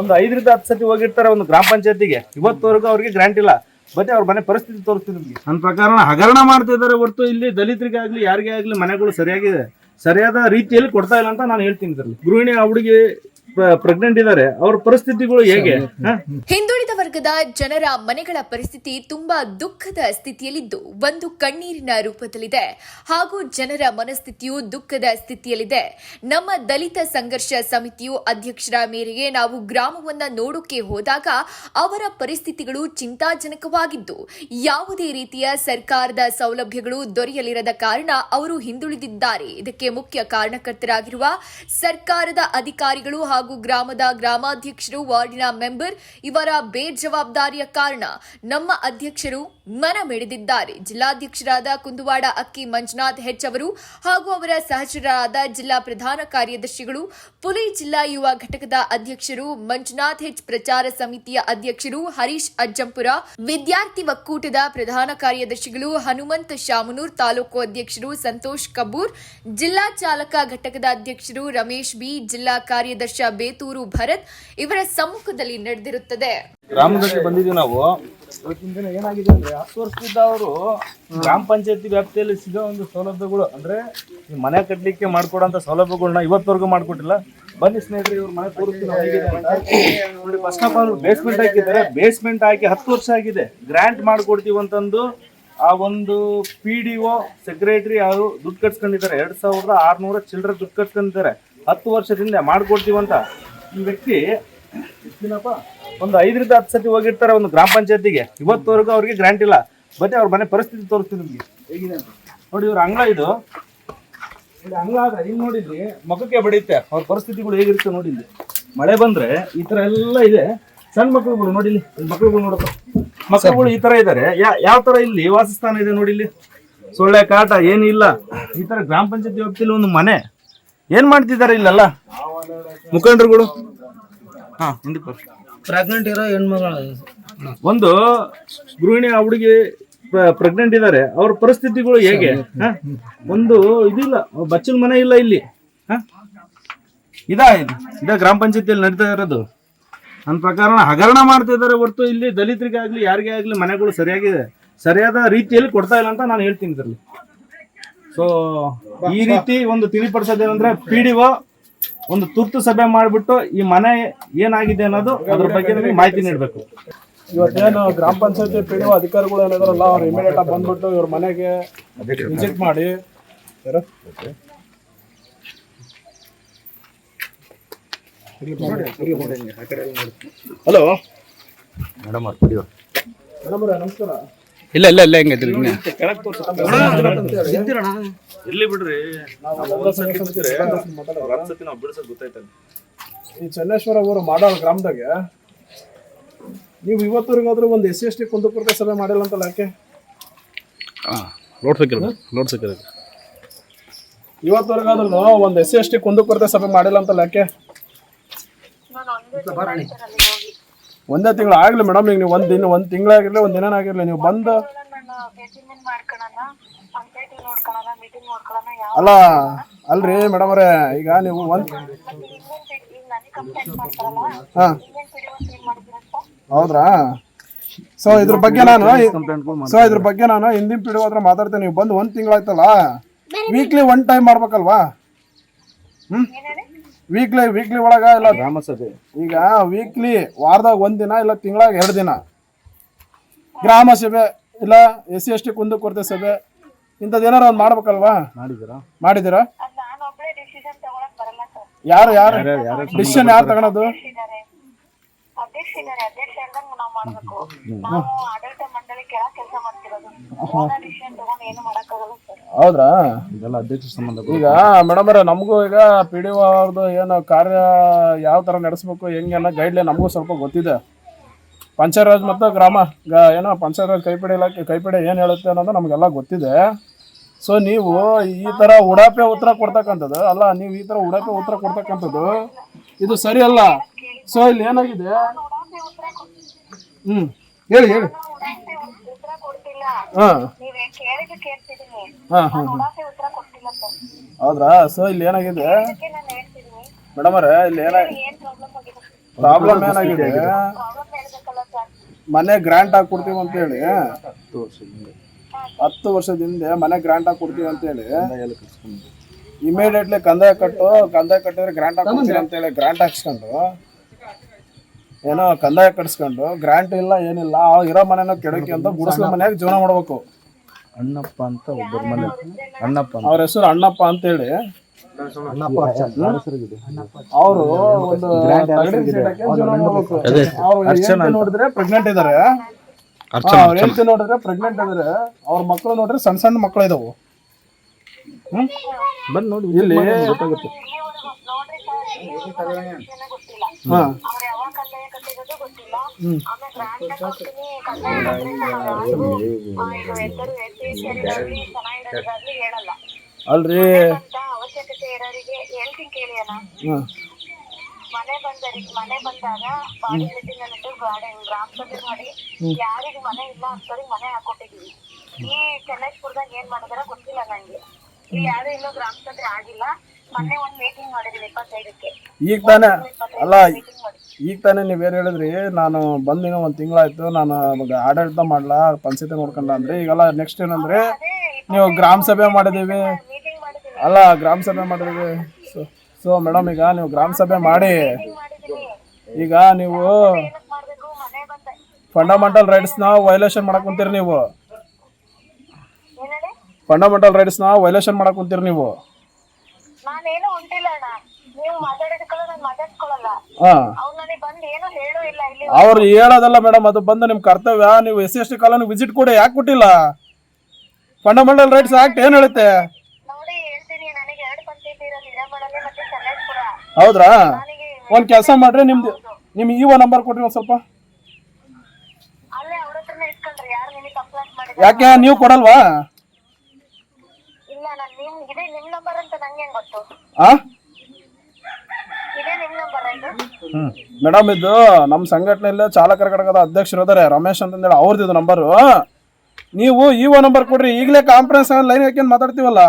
ಒಂದು ಐದರಿಂದ ಹತ್ತು ಸತಿ ಹೋಗಿರ್ತಾರೆ ಒಂದು ಗ್ರಾಮ ಪಂಚಾಯತಿಗೆ. ಇವತ್ತವರೆಗೂ ಅವ್ರಿಗೆ ಗ್ರಾಂಟ್ ಇಲ್ಲ. ಬಟ್ ಅವ್ರ ಮನೆ ಪರಿಸ್ಥಿತಿ ತೋರಿಸ್ತೀನಿ ನಿಮಗೆ. ನನ್ನ ಪ್ರಕಾರ ಹಗರಣ ಮಾಡ್ತಿದ್ದಾರೆ ಹೊರತು ಇಲ್ಲಿ ದಲಿತರಿಗಾಗ್ಲಿ ಯಾರಿಗೇ ಆಗ್ಲಿ ಮನೆಗಳು ಸರಿಯಾಗಿದೆ. ಸರಿಯಾದ ರೀತಿಯಲ್ಲಿ ಕೊಡ್ತಾ ಇಲ್ಲ ಅಂತ ನಾನು ಹೇಳ್ತೀನಿ ಇದರಲ್ಲಿ. ಗೃಹಿಣಿ, ಆ ಹುಡುಗಿ ಪ್ರೆಗ್ನೆಂಟ್ ಇದ್ದಾರೆ ಅವ್ರ ಪರಿಸ್ಥಿತಿಗಳು ಹೇಗೆ? ಹಿಂದುಳಿದ ವರ್ಗದ ಜನರ ಮನೆಗಳ ಪರಿಸ್ಥಿತಿ ತುಂಬಾ ದುಃಖದ ಸ್ಥಿತಿಯಲ್ಲಿದ್ದು ಒಂದು ಕಣ್ಣೀರಿನ ರೂಪದಲ್ಲಿದೆ. ಹಾಗೂ ಜನರ ಮನಸ್ಥಿತಿಯು ದುಃಖದ ಸ್ಥಿತಿಯಲ್ಲಿದೆ. ನಮ್ಮ ದಲಿತ ಸಂಘರ್ಷ ಸಮಿತಿಯು ಅಧ್ಯಕ್ಷರ ಮೇರೆಗೆ ನಾವು ಗ್ರಾಮವನ್ನ ನೋಡೋಕೆ ಹೋದಾಗ ಅವರ ಪರಿಸ್ಥಿತಿಗಳು ಚಿಂತಾಜನಕವಾಗಿದ್ದು ಯಾವುದೇ ರೀತಿಯ ಸರ್ಕಾರದ ಸೌಲಭ್ಯಗಳು ದೊರೆಯಲಿರದ ಕಾರಣ ಅವರು ಹಿಂದುಳಿದಿದ್ದಾರೆ. ಇದಕ್ಕೆ ಮುಖ್ಯ ಕಾರಣಕರ್ತರಾಗಿರುವ ಸರ್ಕಾರದ ಅಧಿಕಾರಿಗಳು ಹಾಗೂ ಗ್ರಾಮದ ಗ್ರಾಮಾಧ್ಯಕ್ಷರು, ವಾರ್ಡಿನ ಮೆಂಬರ್ ಇವರ ಬೇಜವಾಬ್ದಾರಿಯ ಕಾರಣ ನಮ್ಮ ಅಧ್ಯಕ್ಷರು ಮನ ಮೆಡೆದಿದ್ದಾರೆ. ಜಿಲ್ಲಾಧ್ಯಕ್ಷರಾದ ಕುಂದುವಾಡ ಅಕ್ಕಿ ಮಂಜುನಾಥ್ ಹೆಚ್ ಅವರು ಹಾಗೂ ಅವರ ಸಹಚರರಾದ ಜಿಲ್ಲಾ ಪ್ರಧಾನ ಕಾರ್ಯದರ್ಶಿಗಳು, ಪುಲಿ ಜಿಲ್ಲಾ ಯುವ ಘಟಕದ ಅಧ್ಯಕ್ಷರು, ಮಂಜುನಾಥ್ ಹೆಚ್ ಪ್ರಚಾರ ಸಮಿತಿಯ ಅಧ್ಯಕ್ಷರು, ಹರೀಶ್ ಅಜ್ಜಂಪುರ, ವಿದ್ಯಾರ್ಥಿ ಒಕ್ಕೂಟದ ಪ್ರಧಾನ ಕಾರ್ಯದರ್ಶಿಗಳು, ಹನುಮಂತ ಶಾಮನೂರ್ ತಾಲೂಕು ಅಧ್ಯಕ್ಷರು ಸಂತೋಷ್ ಕಬೂರ್, ಜಿಲ್ಲಾ ಚಾಲಕ ಘಟಕದ ಅಧ್ಯಕ್ಷರು ರಮೇಶ್ ಬಿ, ಜಿಲ್ಲಾ ಕಾರ್ಯದರ್ಶಿ ಬೇತೂರು ಭರತ್ ಇವರ ಸಮ್ಮುಖದಲ್ಲಿ ನಡೆದಿರುತ್ತದೆ. ಗ್ರಾಮದಲ್ಲಿ ಬಂದಿದ್ದೀವಿ ನಾವು. ಇವತ್ತಿನ ಏನಾಗಿದೆ ಅಂದ್ರೆ ಹತ್ತು ವರ್ಷದಿಂದ ಅವರು ಗ್ರಾಮ ಪಂಚಾಯತಿ ವ್ಯಾಪ್ತಿಯಲ್ಲಿ ಸಿಗೋ ಒಂದು ಸೌಲಭ್ಯಗಳು, ಅಂದ್ರೆ ಈ ಮನೆ ಕಟ್ಟಲಿಕ್ಕೆ ಮಾಡ್ಕೊಡೋಂಥ ಸೌಲಭ್ಯಗಳನ್ನ ಇವತ್ತವರೆಗೂ ಮಾಡ್ಕೊಟ್ಟಿಲ್ಲ. ಬನ್ನಿ ಸ್ನೇಹಿತರೆ, ಇವ್ರ ಮನೆ ತೋರಿಸ್ತೀನಿ ನೋಡಿ ಫಸ್ಟ್ ಆಫ್ ಆಲ್ ಬೇಸ್ಮೆಂಟ್ ಹಾಕಿದ್ದಾರೆ. ಬೇಸ್ಮೆಂಟ್ ಹಾಕಿ ಹತ್ತು ವರ್ಷ ಆಗಿದೆ. ಗ್ರ್ಯಾಂಟ್ ಮಾಡ್ಕೊಡ್ತೀವಿ ಅಂತಂದು ಆ ಒಂದು ಪಿ ಡಿ ಒ ಸೆಕ್ರೆಟರಿ ಅವರು ದುಡ್ಡು ಕಟ್ಸ್ಕೊಂಡಿದ್ದಾರೆ. ಎರಡ್ ಸಾವಿರದ ಆರ್ನೂರ ಚಿಲ್ಲರೆ ದುಡ್ಡು ಕಟ್ಸ್ಕೊಂಡಿದ್ದಾರೆ. ಹತ್ತು ವರ್ಷದಿಂದ ಮಾಡ್ಕೊಡ್ತೀವಂತ ಈ ವ್ಯಕ್ತಿ ಎಷ್ಟಿನಪ್ಪ ಒಂದು ಐದರಿಂದ ಹತ್ತು ಸತಿ ಹೋಗಿರ್ತಾರೆ ಒಂದು ಗ್ರಾಮ ಪಂಚಾಯತಿಗೆ. ಇವತ್ತವರೆಗೂ ಅವ್ರಿಗೆ ಗ್ರಾಂಟ್ ಇಲ್ಲ. ಮತ್ತೆ ಅವ್ರ ಮನೆ ಪರಿಸ್ಥಿತಿ ತೋರಿಸ್ತೀನಿ ನಿಮಗೆ. ಹೇಗಿದೆ ಅಂತ. ನೋಡಿ, ಇವ್ರ ಅಂಗಳ ಇದು. ನೋಡಿ ಅಂಗಳ ಆದ್ರೆ ಹಿಂಗೆ ನೋಡಿದ್ರಿ ಮಗಕ್ಕೆ ಬಡಿಯುತ್ತೆ. ಅವ್ರ ಪರಿಸ್ಥಿತಿಗಳು ಹೇಗಿರುತ್ತೆ ನೋಡಿ ಇಲ್ಲಿ ಮಳೆ ಬಂದ್ರೆ ಈ ಥರ ಎಲ್ಲ ಇದೆ. ಸಣ್ಣ ಮಕ್ಕಳುಗಳು ನೋಡಿ ಇಲ್ಲಿ ಇಲ್ಲಿ ಮಕ್ಕಳುಗಳು ನೋಡಪ್ಪ. ಮಕ್ಕಳುಗಳು ಈ ತರ ಇದ್ದಾರೆ ಯಾವ ತರ ಇಲ್ಲಿ ವಾಸಸ್ಥಾನ ಇದೆ ನೋಡಿ ಇಲ್ಲಿ ಸೊಳ್ಳೆ ಕಾಟ, ಏನಿಲ್ಲ. ಈ ತರ ಗ್ರಾಮ ಪಂಚಾಯತಿ ವ್ಯಾಪ್ತಿಯಲ್ಲಿ ಒಂದು ಮನೆ. ಏನ್ ಮಾಡ್ತಿದ್ದಾರೆ ಇಲ್ಲೆಲ್ಲ? ಮುಖಂಡರುಗಳು? ಹಾ ಬರ್ರಿ. ಪ್ರೆಗ್ನೆಂಟ್ ಇರೋ ಹೆಣ್ಮಗಳು. ಒಂದು ಗೃಹಿಣಿ ಆ ಹುಡುಗಿ ಪ್ರೆಗ್ನೆಂಟ್ ಇದ್ದಾರೆ. ಅವ್ರ ಪರಿಸ್ಥಿತಿಗಳು ಹೇಗೆ? ಹ? ಒಂದು ಇದಿಲ್ಲ. ಬಚ್ಚಲ್ ಮನೆ ಇಲ್ಲ ಇಲ್ಲಿ. ಹ? ಇದಾ ಇದು? ಇದ ಗ್ರಾಮ ಪಂಚಾಯತಿಯಲ್ಲಿ ನಡೀತಾ ಇರೋದು. ನನ್ನ ಪ್ರಕಾರ ಹಗರಣ ಮಾಡ್ತಿದ್ದಾರೆ ಹೊರತು ಇಲ್ಲಿ ದಲಿತರಿಗಾಗ್ಲಿ ಯಾರಿಗೇ ಆಗ್ಲಿ ಮನೆಗಳು ಸರಿಯಾಗಿದೆ. ಸರಿಯಾದ ರೀತಿಯಲ್ಲಿ ಕೊಡ್ತಾ ಇಲ್ಲ ಅಂತ ನಾನು ಹೇಳ್ತೀನಿ ಇದರಲ್ಲಿ. ಸೊ ಈ ರೀತಿ ಒಂದು ತಿಳಿಪಡಿಸೋದೇನಂದ್ರೆ ಪಿ ಡಿ ಒ ಒಂದು ತುರ್ತು ಸಭೆ ಮಾಡಿಬಿಟ್ಟು ಈ ಮನೆ ಏನಾಗಿದೆ ಅನ್ನೋದು ಅದ್ರ ಬಗ್ಗೆ ನಮಗೆ ಮಾಹಿತಿ ನೀಡಬೇಕು. ಇವತ್ತೇನು ಗ್ರಾಮ ಪಂಚಾಯತಿ ಪಿ ಡಿ ಅಧಿಕಾರಿಗಳು ಏನಿದಾರಲ್ಲ ಅವ್ರು ಇಮಿಡಿಯೇಟ್ ಆಗಿ ಬಂದ್ಬಿಟ್ಟು ಇವ್ರ ಮನೆಗೆ ವಿಸಿಟ್ ಮಾಡಿ? ಹಲೋ ಮೇಡಮ್ ಅವರೇ ನಮಸ್ಕಾರ. ಇಲ್ಲ ಇಲ್ಲ ಇಲ್ಲ ಹೆಂಗೈತಿ ಇಲ್ಲಿ ಬಿಡ್ರಿ. ಅವ್ರ ನಾವು ಬಿಡಿಸೋದು ಗೊತ್ತಾಯ್ತಲ್ಲ ಈ ಚನ್ನೇಶ್ವರ ಊರು ಮಾಡಾಳ್ ಗ್ರಾಮದಾಗ ನೀವು ಇವತ್ತವರೆಗಾದ್ರೂ ಒಂದು ಎಸ್ ಸಿ ಎಸ್ ಟಿ ಕುಂದುಕೊರತೆ ಸಭೆ ಮಾಡಿಲ್ಲ ಅಂತಲ್ಲ ಯಾಕೆ? ಲೋಡ್ ಸಿಕ್ಕಿಲ್ಲ ಲೋಡ್ ಸಿಕ್ಕಿಲ್ಲ ಇವತ್ತವರೆಗಾದ್ರೂ ಒಂದು ಎಸ್ ಸಿ ಎಸ್ ಟಿ ಕುಂದುಕೊರತೆ ಸಭೆ ಮಾಡಿಲ್ಲ ಅಂತಲ್ಲ ಯಾಕೆ? ಒಂದೇ ತಿಂಗಳು ಆಗ್ಲಿ ಮೇಡಮ್ ಈಗ ನೀವು ಒಂದು ದಿನ ಒಂದು ತಿಂಗಳಾಗಿರ್ಲಿ ಒಂದು ದಿನ ಆಗಿರ್ಲಿ ನೀವು ಬಂದು ಅಲ್ಲ ಅಲ್ರಿ ಮೇಡಮ್ ಅವರೇ ಈಗ ನೀವು ಒಂದು ಹಾಂ. ಹೌದ್ರಾ? ಸೊ ಇದ್ರ ಬಗ್ಗೆ ನಾನು ಸೊ ಇದ್ರ ಬಗ್ಗೆ ನಾನು ಹಿಂದಿನ ಪಿಡಿಒ ಹತ್ರ ಮಾತಾಡ್ತೇನೆ ನೀವು ಬಂದು ಒಂದು ತಿಂಗಳಾಯ್ತಲ್ಲ? ವೀಕ್ಲಿ ಒನ್ ಟೈಮ್ ಮಾಡ್ಬೇಕಲ್ವಾ? ಹ್ಮ್? ವೀಕ್ಲಿ ವೀಕ್ಲಿ ಒಳಗ ಇಲ್ಲ ಗ್ರಾಮ ಸಭೆ ಈಗ ವೀಕ್ಲಿ ವಾರದಾಗ ಒಂದ್ ದಿನ ಇಲ್ಲ ತಿಂಗಳಾಗ ಎರಡು ದಿನ. ಗ್ರಾಮ ಸಭೆ ಇಲ್ಲ ಎಸ್ ಸಿ ಎಸ್ ಟಿ ಕುಂದು ಕೊರತೆ ಸಭೆ. ಇಂಥದ್ದು ಏನಾರ ಒಂದು ಮಾಡ್ಬೇಕಲ್ವಾ? ಮಾಡಿದ್ದೀರಾ? ಮಾಡಿದ್ದೀರಾ? ಯಾರು ಯಾರು? ಡಿಸಿಷನ್ ಯಾರು ತಗೊಳೋದು? ಇದ್ದಾರೆ ಅಧ್ಯಕ್ಷ ನಾವ್ ಮಾಡ್ಬೇಕು. ನಾವು ಆಡಳಿತ ಮಂಡಳಿ ಕೆಳ ಕೆಲಸ ಮಾಡ್ತಿರೋದು. ಓನರ್ ಡಿಸಿಷನ್ ತಗೊಂಡ್ ಏನು ಮಾಡಕ್ಕಾಗಲ್ಲ ಸರ್. ಹೌದ್ರಾ? ಇದೆಲ್ಲ ಅಧ್ಯಕ್ಷ ಸಂಬಂಧ ಈಗ ಮೇಡಮ್ ಅವರೇ ನಮಗೂ ಈಗ ಪಿ ಡಿ ಒ ಅವ್ರದ್ದು ಏನು ಕಾರ್ಯ ಯಾವ ಥರ ನಡೆಸ್ಬೇಕು ಹೆಂಗೆಲ್ಲ ಅನ್ನೋ ಗೈಡ್ಲೈನ್ ನಮಗೂ ಸ್ವಲ್ಪ ಗೊತ್ತಿದೆ. ಪಂಚಾಯತ್ ರಾಜ್ ಮತ್ತು ಗ್ರಾಮ ಗ- ಏನೋ ಪಂಚಾಯತ್ ರಾಜ್ ಕೈಪಿಡಿ ಇಲಾಖೆ ಕೈಪಿಡಿ ಏನು ಹೇಳುತ್ತೆ ಅನ್ನೋದು ನಮಗೆಲ್ಲ ಗೊತ್ತಿದೆ. ಸೊ ನೀವು ಈ ಥರ ಉಡಾಪೆ ಉತ್ತರ ಕೊಡ್ತಕ್ಕಂಥದ್ದು ಅಲ್ಲ ನೀವು ಈ ಥರ ಉಡಾಪೆ ಉತ್ತರ ಕೊಡ್ತಕ್ಕಂಥದ್ದು ಇದು ಸರಿ ಅಲ್ಲ. ಸೊ ಇಲ್ಲಿ ಏನಾಗಿದೆ? ಹ್ಞೂ ಹೇಳಿ ಹೇಳಿ. ಹೌದ್ರಾ? ಸೊ ಇಲ್ಲಿ ಏನಾಗಿದೆ? ಮೇಡಮ್ ಅವ್ರೆ ಇಲ್ಲಿ ಪ್ರಾಬ್ಲಮ್ ಏನಾಗಿದೆ? ಮನೆ ಗ್ರಾಂಟ್ ಆಗಿ ಕೊಡ್ತೀವಿ ಅಂತ ಹೇಳಿ. ಹತ್ತು ವರ್ಷದ ಹಿಂದೆ ಮನೆ ಗ್ರಾಂಟ್ ಆಗಿ ಕೊಡ್ತೀವಿ ಅಂತ ಹೇಳಿ. ಇಮಿಡಿಯೇಟ್ಲಿ ಕಂದಾಯ ಕಟ್ಟು ಕಂದಾಯ ಕಟ್ಟಿದ್ರೆ ಗ್ರಾಂಟ್ ಕೊಡ್ತೀವಿ ಅಂತ ಹೇಳಿ ಗ್ರಾಂಟ್ ಹಾಕ್ಸ್ಕೊಂಡು ಏನೋ ಕಂದಾಯ ಕಟ್ಸ್ಕೊಂಡು ಗ್ರಾಂಟ್ ಇಲ್ಲ ಏನಿಲ್ಲ ಆ ಇರೋ ಮನೆನ ಕೆಡಕಿ ಅಂತ ಗುಡಿಸ್ಲ ಮನೆಯಾಗ ಜೀವನ ಮಾಡ್ಬೇಕು. ಅಣ್ಣಪ್ಪ ಅಂತ ಒಬ್ಬರ ಮನೆ. ಅಣ್ಣಪ್ಪ ಅವ್ರ ಹೆಸರು ಅಣ್ಣಪ್ಪ ಅಂತ. ಹೇಳಿ ಅವರು ಒಂದು ನೋಡಿದ್ರೆ ಪ್ರೆಗ್ನೆಂಟ್ ಇದಾರೆ. ಅರ್ಚನಾ ಅವ್ರ ಹೆಂಡತಿ ನೋಡಿದ್ರೆ ಪ್ರೆಗ್ನೆಂಟ್ ಇದಾರೆ. ಅವ್ರ ಮಕ್ಕಳು ನೋಡ್ರೆ ಸಣ್ಣ ಸಣ್ಣ ಮಕ್ಕಳು ಇದಾವು. ಹ್ಮ್? ಬಂದ್ ನೋಡಿ ಇಲ್ಲಿ ಗೊತ್ತಾಗುತ್ತೆ. ಇಲ್ಲಿವರೆಗೂ ನೋಡ್ರಿ ಸರ್ ಇಲ್ಲಿವರೆಗೂ ಗೊತ್ತಿಲ್ಲ. ಹಾ ಅಲ್ರಿ. ಅಂತ ಅವಶ್ಯಕತೆ ಇರೋರಿಗೆ ಹೇಳ್ತೀನಿ ಕೇಳಿ ಅಣ್ಣ. ಹ್ಮ್. ಮನೆ ಬಂದರಿಗೆ ಮನೆ ಬಂದಾಗ ಬಾಡಿ ಮೀಟಿಂಗ್ ಗಾಡಿ ಗ್ರಾಮ ಸಭೆ ಮಾಡಿ ಯಾರಿಗೆ ಮನೆ ಇಲ್ಲ ಅಂತವ್ರಿಗೆ ಮನೆ ಹಾಕೊಟ್ಟಿದೀವಿ. ಈ ಚೆನ್ನೈಪುರದಾಗ ಏನ್ ಮಾಡಿದಾರ ಗೊತ್ತಿಲ್ಲ ನಂಗೆ. ಇಲ್ಲಿ ಯಾರು ಇನ್ನೂ ಗ್ರಾಮ ಸಭೆ ಆಗಿಲ್ಲ. ಈಗ ತಾನೇ? ಅಲ್ಲ ಈಗ ತಾನೆ ತಾನೇ ನೀವೇನು ಹೇಳಿದ್ರಿ? ನಾನು ಬಂದಿನ ಒಂದು ತಿಂಗಳಾಯ್ತು ನಾನು ಆಡಳಿತ ಮಾಡ್ಲಾ ಪಂಚಾಯತಿ ನೋಡ್ಕೊಂಡ ಅಂದ್ರೆ. ಈಗೆಲ್ಲ ನೆಕ್ಸ್ಟ್ ಏನಂದ್ರೆ ನೀವು ಗ್ರಾಮ ಸಭೆ ಮಾಡಿದೀವಿ ಅಲ್ಲ ಗ್ರಾಮ ಸಭೆ ಮಾಡಿದೀವಿ ಸೊ ಸೊ ಮೇಡಮ್ ಈಗ ನೀವು ಗ್ರಾಮ ಸಭೆ ಮಾಡಿ. ಈಗ ನೀವು ಫಂಡಮೆಂಟಲ್ ರೈಟ್ಸ್ನ ವೈಲೇಷನ್ ಮಾಡಕ್ ಕುಂತೀರಿ ನೀವು. ಫಂಡಮೆಂಟಲ್ ರೈಟ್ಸ್ ಫಂಡಮೆಂಟಲ್ ರೈಟ್ಸ್ನ ವೈಲೇಷನ್ ಮಾಡಕ್ ಕುಂತೀರಿ ನೀವು. ನಾನೇನು ಹೊಂಟಿಲ್ಲ ಅಣ್ಣ. ನೀವು ನಾನು ಮಾತಾಡ್ಸ್ಕೊಳಲ್ಲ ಹಾಂ. ಅವ್ರು ನನಗೆ ಬಂದು ಏನು ಹೇಳೂ ಇಲ್ಲ ಇಲ್ಲಿ. ಅವ್ರು ಹೇಳೋದಲ್ಲ ಮೇಡಮ್ ಅದು ಬಂದು ನಿಮ್ಮ ಕರ್ತವ್ಯ. ನೀವು S C S T colony visit ಕೂಡ ಯಾಕೆ ಕೊಟ್ಟಿಲ್ಲ? ಫಂಡಮೆಂಟಲ್ ರೈಟ್ಸ್ ಆಕ್ಟ್ ಏನು ಹೇಳುತ್ತೆ? ನೋಡಿ ಹೇಳ್ತೀನಿ ನನಗೆ ಎರಡು ಪಂಚಾಯತಿ ಇರೋದು ಇಡಮಳಲ್ಲಿ ಮತ್ತೆ ಚೆನ್ನೈಪುರ. ಹೌದ್ರಾ? ನನಗೆ ಒಂದು ಕೆಲಸ ಮಾಡ್ರಿ ನಿಮ್ದು ನಿಮ್ಮ ಇ ಒ ನಂಬರ್ ಕೊಡ್ರಿ ಒಂದು ಸ್ವಲ್ಪ. ಅಲ್ಲೇ ಅವ್ರ ಹತ್ರನೇ ಇಟ್ಕೊಂಡ್ರಿ ಯಾರು ನಿಮಗೆ ಕಂಪ್ಲೇಂಟ್ ಮಾಡಿದ್ರೆ? ಯಾಕೆ ನೀವು ಕೊಡಲ್ವಾ ಇಲ್ಲ ನಾನು ನಿಮ್ ಇದೇ ನಿಮ್ ನಂಬರ್ ಅಂತ ನಂಗೆ ಗೊತ್ತು ಆ ಇದೇ ನಿಮ್ ನಂಬರ್ ಇದು ಮೇಡಮ್ ಇದು ನಮ್ಮ ಸಂಘಟನೆಯಲ್ಲಿ ಚಾಲಕರ ಘಟಕದ ಅಧ್ಯಕ್ಷರು ಇದಾರೆ. ರಮೇಶ್ ಅಂತಂದೇಳಿ ಅವ್ರದ್ದು ಇದು ನಂಬರು ನೀವು ಇ ಒ ನಂಬರ್ ಕೊಡ್ರಿ. ಈಗಲೇ ಕಾನ್ಫರೆನ್ಸ್ ಲೈನ್ ಹಾಕಿ ಮಾತಾಡ್ತೀವಲ್ಲ?